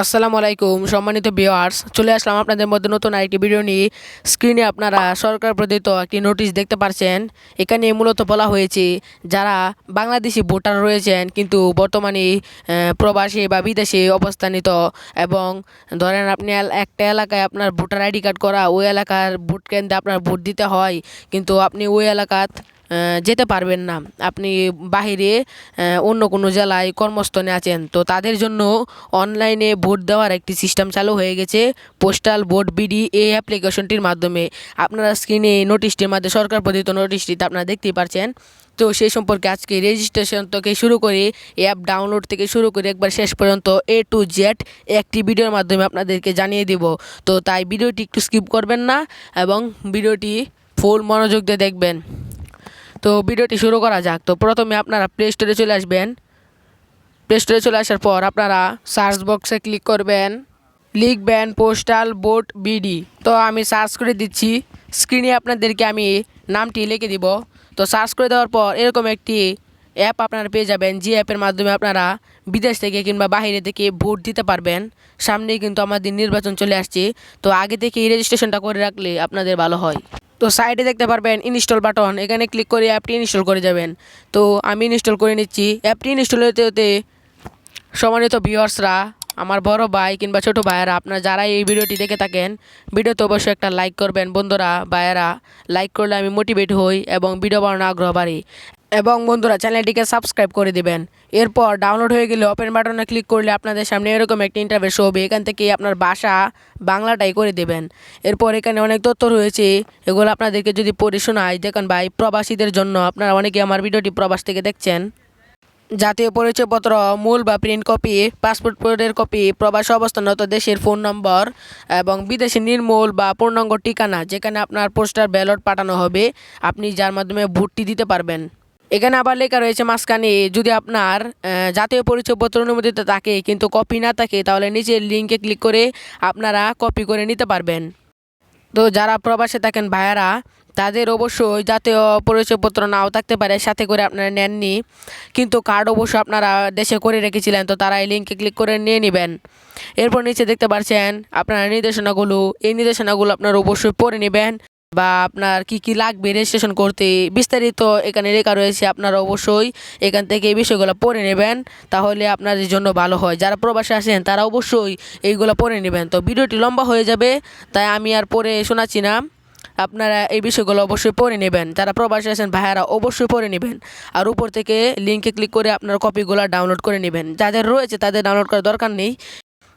আসসালামু আলাইকুম, সম্মানিত ভিউয়ার্স চলে আসলাম আপনাদের মধ্যে নতুন আরেকটি ভিডিও নিয়ে। স্ক্রিনে আপনারা সরকার প্রদত্ত একটি নোটিশ দেখতে পাচ্ছেন এখানে মূলত বলা হয়েছে, যারা বাংলাদেশি ভোটার রয়েছেন, কিন্তু বর্তমানে প্রবাসী বা বিদেশে অবস্থানিত এবং ধরেন আপনি একটা এলাকায় আপনার ভোটার আইডি কার্ড করা, ওই এলাকার ভোট কেন্দ্রে আপনার ভোট দিতে হয়, কিন্তু আপনি ওই এলাকাত যেতে পারবেন না। আপনি বাহিরে অন্য কোনো জেলায় কর্মস্থলে আছেন, তো তাদের জন্য অনলাইনে ভোট দেওয়ার একটি সিস্টেম চালু হয়ে গেছে, পোস্টাল ভোট বিডি এই অ্যাপ্লিকেশনটির মাধ্যমে। আপনারা স্ক্রিনে নোটিশটির মাধ্যমে, সরকার প্রদত্ত নোটিশটিতে আপনারা দেখতেই পারছেন। তো সেই সম্পর্কে আজকে রেজিস্ট্রেশন থেকে শুরু করে অ্যাপ ডাউনলোড থেকে শুরু করে একবার শেষ পর্যন্ত এ টু জেড একটি ভিডিওর মাধ্যমে আপনাদেরকে জানিয়ে দেব। তো তাই ভিডিওটি একটু স্কিপ করবেন না এবং ভিডিওটি ফুল মনোযোগ দিয়ে দেখবেন। তো ভিডিওটি শুরু করা যাক। তো প্রথমে আপনারা প্লে স্টোরে চলে আসবেন। প্লে স্টোরে চলে আসার পর আপনারা সার্চ বক্সে ক্লিক করবেন। লিখবেন পোস্টাল বোট বিডি তো আমি সার্চ করে দিচ্ছি। স্ক্রিনে আপনাদেরকে আমি নামটি লিখে দিব। তো সার্চ করে দেওয়ার পর এরকম একটি অ্যাপ আপনারা পেয়ে যাবেন। যে অ্যাপের মাধ্যমে আপনারা বিদেশ থেকে কিংবা বাইরে থেকে ভোট দিতে পারবেন। সামনেই কিন্তু আমাদের নির্বাচন চলে আসছে। তো আগে থেকে এই রেজিস্ট্রেশনটা করে রাখলে আপনাদের ভালো হয়। তো সাইডে দেখতে পারবেন ইনস্টল বাটন। এখানে ক্লিক করে অ্যাপটি ইনস্টল করে যাবেন। তো আমি ইনস্টল করে নিচ্ছি। অ্যাপটি ইনস্টল হতে হতে সম্মানিত ভিউয়ার্সরা, আমার বড় ভাই কিংবা ছোট ভাইয়েরা, আপনার যারা এই ভিডিওটি দেখে থাকেন, ভিডিওতে অবশ্যই একটা লাইক করবেন। বন্ধুরা, ভাইয়েরা, লাইক করলে আমি মোটিভেট হই এবং ভিডিও বানানোর আগ্রহ বাড়ি। এবং বন্ধুরা চ্যানেলটিকে সাবস্ক্রাইব করে দিবেন। এরপর ডাউনলোড হয়ে গেলে ওপেন বাটনে ক্লিক করলে আপনাদের সামনে এরকম একটি ইন্টারভেস হবে। এখান থেকে আপনার ভাষা বাংলাটাই করে দেবেন। এরপর এখানে অনেক তথ্য রয়েছে। এগুলো আপনাদেরকে যদি পড়ে শোনাই দেখেন ভাই, প্রবাসীদের জন্য আপনারা অনেকে আমার ভিডিওটি প্রবাস থেকে দেখছেন। জাতীয় পরিচয়পত্র, মূল বা প্রিন্ট কপি পাসপোর্ট পাসপোর্টের কপি প্রবাসী অবস্থানরত দেশের ফোন নম্বর এবং বিদেশি নির্মূল বা পূর্ণাঙ্গ ঠিকানা, যেখানে আপনার পোস্টার ব্যালট পাঠানো হবে। আপনি যার মাধ্যমে ভোটটি দিতে পারবেন। এখানে আবার লেখা রয়েছে মাঝখানে, যদি আপনার জাতীয় পরিচয়পত্র অনুমোদিত থাকে, কিন্তু কপি না থাকে, তাহলে নিচের লিঙ্কে ক্লিক করে আপনারা কপি করে নিতে পারবেন। তো যারা প্রবাসে থাকেন ভাইয়ারা, তাদের অবশ্যই জাতীয় পরিচয়পত্র নাও থাকতে পারে, সাথে করে আপনারা নেননি, কিন্তু কার্ড অবশ্য আপনারা দেশে করে রেখেছিলেন, তো তারা এই লিঙ্কে ক্লিক করে নিয়ে নেবেন। এরপর নিচে দেখতে পাচ্ছেন আপনারা নির্দেশনাগুলো, এই নির্দেশনাগুলো আপনারা অবশ্যই পড়ে নেবেন। বা আপনার কি কি লাগবে রেজিস্ট্রেশন করতে, বিস্তারিত এখানে লেখা রয়েছে, আপনারা অবশ্যই এখান থেকে এই বিষয়গুলো পড়ে নেবেন, তাহলে আপনাদের জন্য ভালো হয়। যারা প্রবাসে আসেন, তারা অবশ্যই এইগুলো পড়ে নেবেন। তো ভিডিওটি লম্বা হয়ে যাবে, তাই আমি আর পরে শোনাচ্ছি না। আপনারা এই বিষয়গুলো অবশ্যই পড়ে নেবেন। যারা প্রবাসী আছেন ভাইয়ারা অবশ্যই পড়ে নেবেন। আর উপর থেকে লিঙ্কে ক্লিক করে আপনার কপিগুলো ডাউনলোড করে নেবেন। যাদের রয়েছে, তাদের ডাউনলোড করার দরকার নেই।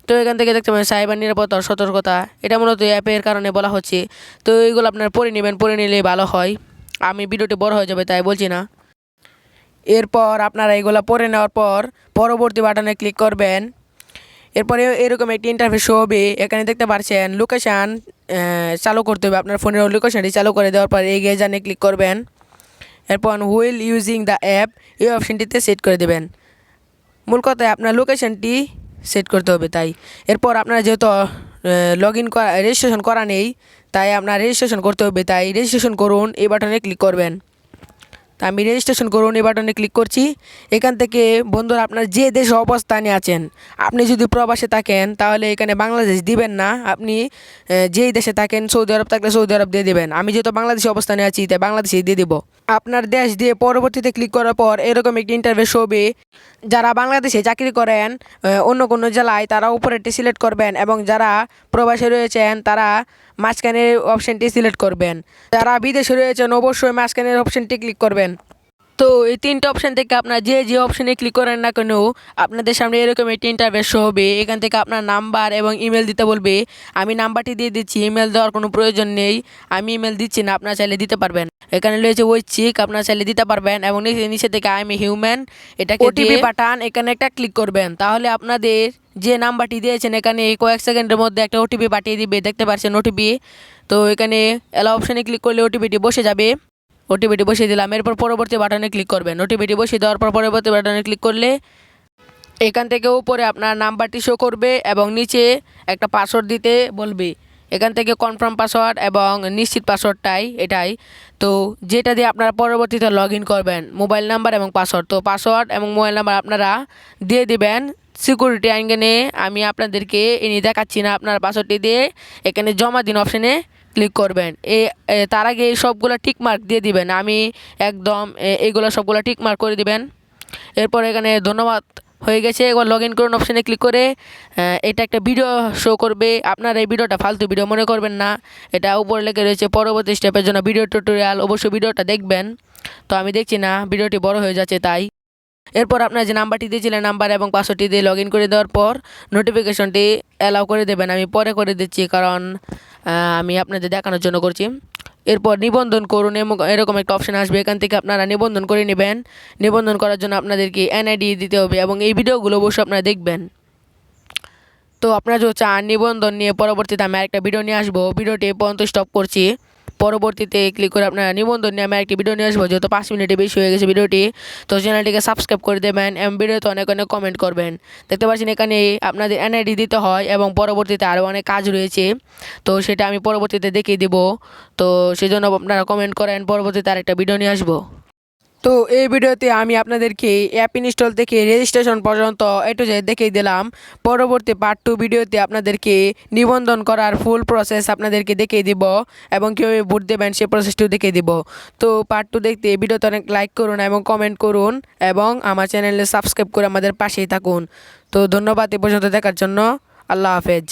তো এখান থেকে দেখতে পাবেন সাইবার নিরাপত্তা সতর্কতা। এটা মূলত অ্যাপের কারণে বলা হচ্ছে। তো এইগুলো আপনার পড়ে নেবেন, পড়ে নিলে ভালো হয়। আমি ভিডিওটি বড় হয়ে যাবে, তাই বলছি না। এরপর আপনারা এগুলো পড়ে নেওয়ার পর পরবর্তী বাটনে ক্লিক করবেন। এরপরে এরকম একটি ইন্টারফেস হবে। এখানে দেখতে পাচ্ছেন লোকেশান চালু করতে হবে। আপনার ফোনের লোকেশানটি চালু করে দেওয়ার পর এগিয়ে জানে ক্লিক করবেন। এরপর হুইল ইউজিং দ্য অ্যাপ এই অপশানটিতে সেট করে দেবেন। মূল কথায় আপনার লোকেশানটি সেট করতে হবে তাই। এরপর আপনারা যেহেতু লগ ইন করা রেজিস্ট্রেশন করা নেই, তাই আপনার রেজিস্ট্রেশন করতে হবে তাই রেজিস্ট্রেশন করুন, এই বাটনে ক্লিক করবেন। তা আমি রেজিস্ট্রেশন করুন এই বাটনে ক্লিক করছি। এখান থেকে বন্ধুরা আপনার যে দেশে অবস্থানে আছেন, আপনি যদি প্রবাসে থাকেন, তাহলে এখানে বাংলাদেশ দিবেন না। আপনি যেই দেশে থাকেন, সৌদি আরব থাকলে সৌদি আরব দিয়ে দেবেন। আমি যেহেতু বাংলাদেশে অবস্থানে আছি, তাই বাংলাদেশে দিয়ে দেবো। আপনার দেশ দিয়ে পরবর্তীতে ক্লিক করার পর এরকম একটি ইন্টারভিউ হবে যারা বাংলাদেশে চাকরি করেন অন্য কোনো জেলায়, তারা উপরেরটি সিলেক্ট করবেন এবং যারা প্রবাসে রয়েছেন, তারা মাঝখানের অপশানটি সিলেক্ট করবেন। যারা বিদেশে রয়েছেন অবশ্যই মাঝখানের অপশানটি ক্লিক করবেন। তো এই তিনটা অপশান থেকে আপনার যে যে অপশানে ক্লিক করেন না কেন আপনাদের সামনে এরকম একটি ইন্টারভেস শো হবে। এখান থেকে আপনার নাম্বার এবং ইমেল দিতে বলবে। আমি নাম্বারটি দিয়ে দিচ্ছি ইমেল দেওয়ার কোনো প্রয়োজন নেই। আমি ইমেল দিচ্ছি না আপনার চাইলে দিতে পারবেন। এখানে রয়েছে ওই ঐচ্ছিক আপনার চাইলে দিতে পারবেন এবং নিচে নিচে থেকে আই এম হিউম্যান এটাকে ওটিপি পাঠান এখানে একটা ক্লিক করবেন। তাহলে আপনাদের যে নাম্বারটি দিয়েছেন এখানে কয়েক সেকেন্ডের মধ্যে একটা ওটিপি পাঠিয়ে দিবে। দেখতে পাচ্ছেন ওটিপি তো এখানে এলা অপশানে ক্লিক করলে ওটিপিটি বসে যাবে। ওটিপিটি বসিয়ে দিলাম। এরপর পরবর্তী বাটনে ক্লিক করবেন। ওটিপিটি বসিয়ে দেওয়ার পর পরবর্তী বাটনে ক্লিক করলে এখান থেকে উপরে আপনার নাম্বারটি শো করবে এবং নিচে একটা পাসওয়ার্ড দিতে বলবে। এখান থেকে কনফার্ম পাসওয়ার্ড এবং নিশ্চিত পাসওয়ার্ডটাই এটাই। তো যেটা দিয়ে আপনারা পরবর্তীতে লগ করবেন মোবাইল নাম্বার এবং পাসওয়ার্ড তো পাসওয়ার্ড এবং মোবাইল নাম্বার আপনারা দিয়ে দিবেন। সিকিউরিটি অ্যাঙ্গেনে আমি আপনাদেরকে এনে দেখাচ্ছি না আপনার পাসওয়ার্ডটি দিয়ে। এখানে জমা দিন অপশানে ক্লিক করবেন। এ তার আগে এই সবগুলো টিক মার্ক দিয়ে দিবেন। আমি একদম এইগুলো সবগুলো টিক মার্ক করে দিবেন। এরপর এখানে ধন্যবাদ হয়ে গেছে। এবার লগ ইন করুন অপশানে ক্লিক করে। এটা একটা ভিডিও শো করবে। আপনার এই ভিডিওটা ফালতু ভিডিও মনে করবেন না। এটা উপরে লেগে রয়েছে, পরবর্তী স্টেপের জন্য ভিডিও টিউটোরিয়াল অবশ্যই ভিডিওটা দেখবেন। তো আমি দেখছি না ভিডিওটি বড় হয়ে যাচ্ছে তাই। এরপর আপনার যে নাম্বারটি দিয়েছিলেন নাম্বার এবং পাসওয়ার্ডটি দিয়ে লগ করে দেওয়ার পর নোটিফিকেশনটি অ্যালাউ করে দেবেন। আমি পরে করে দিচ্ছি কারণ আমি আপনাদের দেখানোর জন্য করছি। এরপর নিবন্ধন করুন এরকম একটা অপশান আসবে। এখান থেকে আপনারা নিবন্ধন করে নেবেন। নিবন্ধন করার জন্য আপনাদেরকে এনআইডি দিতে হবে এবং এই ভিডিওগুলো অবশ্যই আপনারা দেখবেন। তো আপনারা যদি চান নিবন্ধন নিয়ে পরবর্তীতে আমি আরেকটা ভিডিও নিয়ে আসব। ভিডিওটি পর্যন্ত স্টপ করছি। পরবর্তীতে ক্লিক করে আপনারা নিবন্ধন নিয়ে আমি একটি ভিডিও নিয়ে আসব, যেহেতু পাঁচ মিনিটে বেশি হয়ে গেছে ভিডিওটি তো চ্যানেলটিকে সাবস্ক্রাইব করে দেবেন এবং ভিডিওতে অনেক অনেক কমেন্ট করবেন। দেখতে পাচ্ছেন এখানে আপনাদের এনআইডি দিতে হয় এবং পরবর্তীতে আরও অনেক কাজ রয়েছে, তো সেটা আমি পরবর্তীতে দেখিয়ে দেবো। তো সেই জন্য আপনারা কমেন্ট করেন, পরবর্তীতে আরেকটা ভিডিও নিয়ে আসব। তো এই ভিডিওতে আমি আপনাদেরকে অ্যাপ ইনস্টল থেকে রেজিস্ট্রেশন পর্যন্ত এটু যে দেখিয়ে দিলাম। পরবর্তী পার্ট টু ভিডিওতে আপনাদেরকে নিবন্ধন করার ফুল প্রসেস আপনাদেরকে দেখিয়ে দিব এবং কীভাবে ভোট দেবেন সেই প্রসেসটিও দেখিয়ে দিব। তো পার্ট টু দেখতে ভিডিওতে অনেক লাইক করুন এবং কমেন্ট করুন এবং আমার চ্যানেলে সাবস্ক্রাইব করে আমাদের পাশেই থাকুন। তো ধন্যবাদ এ পর্যন্ত দেখার জন্য। আল্লাহ হাফেজ।